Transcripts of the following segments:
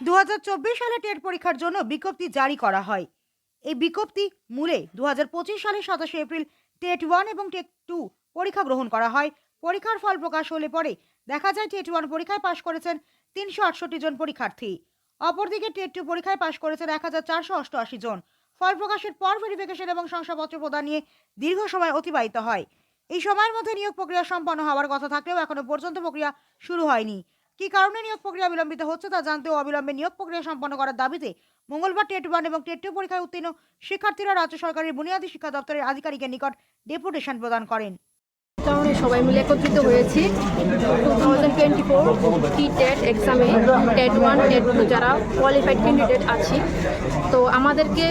দু হাজার চব্বিশ সালে টেট পরীক্ষার জন্য বিজ্ঞপ্তি জারি করা হয়। এই বিজ্ঞপ্তি মূলে দু সালের সাতাশে এপ্রিল টেট ওয়ান এবং টেট টু পরীক্ষা গ্রহণ করা হয়। পরীক্ষার ফল প্রকাশ হলে পরে দেখা যায় টেট ওয়ান পরীক্ষায় পাশ করেছেন তিনশো আটষট্টি জন পরীক্ষার্থী। অপরদিকে টেট টু পরীক্ষায় পাশ করেছেন এক হাজার চারশো অষ্টআশি জন। ফল প্রকাশের পর ভেরিফিকেশন এবং শংসাপত্র প্রদান নিয়ে দীর্ঘ সময় অতিবাহিত হয়। এই সময়ের মধ্যে নিয়োগ প্রক্রিয়া সম্পন্ন হওয়ার কথা থাকলেও এখনও পর্যন্ত প্রক্রিয়া শুরু হয়নি। কী কারণে নিয়োগ প্রক্রিয়া বিলম্বিত হচ্ছে তা জানতেও অবিলম্বে নিয়োগ প্রক্রিয়া সম্পন্ন করার দাবিতে মঙ্গলবার টেট ওয়ান এবং টেট টু পরীক্ষায় উত্তীর্ণ শিক্ষার্থীরা রাজ্য সরকারের বুনিয়াদী শিক্ষা দপ্তরের আধিকারিকের নিকট ডেপুটেশন প্রদান করেন। কারণে সবাই মিলে একত্রিত হয়েছি। টু থাউজেন্ড টোয়েন্টি ফোর টি টেট এক্সামে টেট ওয়ান টেট টু যারা কোয়ালিফাইড ক্যান্ডিডেট আছি। তো আমাদেরকে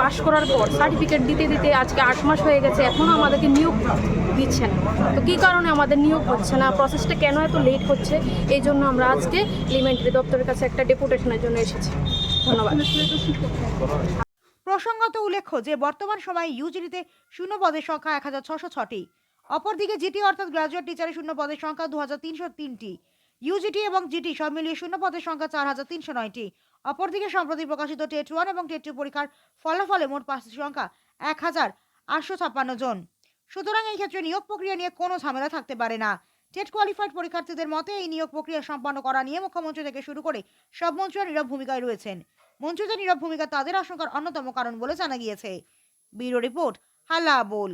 পাশ করার পর সার্টিফিকেট দিতে দিতে আজকে আট মাস হয়ে গেছে এখনও আমাদেরকে নিয়োগ দিচ্ছেন তো কী কারণে আমাদের নিয়োগ হচ্ছে না? প্রসেসটা কেন এত লেট হচ্ছে? এই জন্য আমরা আজকে এলিমেন্টারি দপ্তরের কাছে একটা ডেপুটেশনের জন্য এসেছি। ধন্যবাদ। প্রসঙ্গত উল্লেখ্য যে বর্তমান সময়ে ইউজিডিতে শূন্য পদের সংখ্যা এক হাজার ছশো ছটি। অপরদিকে জিটি অর্থাৎ গ্রাজুয়েট টিচারের শূন্য পদের সংখ্যা দু হাজার তিনশো তিনটি। ইউজিটি এবং জিটি সব মিলিয়ে শূন্য পদের সংখ্যা চার হাজার তিনশো নয়টি। অপরদিকে সম্প্রতি প্রকাশিত টেট ওয়ান এবং টেট টু পরীক্ষার ফলাফলে মোট প্রার্থীর সংখ্যা এক হাজার আটশো ছাপ্পান্ন জন। সুতরাং এই ক্ষেত্রে নিয়োগ প্রক্রিয়া নিয়ে কোনো ঝামেলা থাকতে পারে না। টেট কোয়ালিফাইড পরীক্ষার্থীদের মতে এই নিয়োগ প্রক্রিয়া সম্পন্ন করা নিয়ে মুখ্যমন্ত্রী থেকে শুরু করে সব মন্ত্রীরা নীরব ভূমিকায় রয়েছেন। মন্ত্রীদের নীরব ভূমিকা তাদের আশঙ্কার অন্যতম কারণ বলে জানা গিয়েছে। ব্যুরো রিপোর্ট, হাল্লা বোল।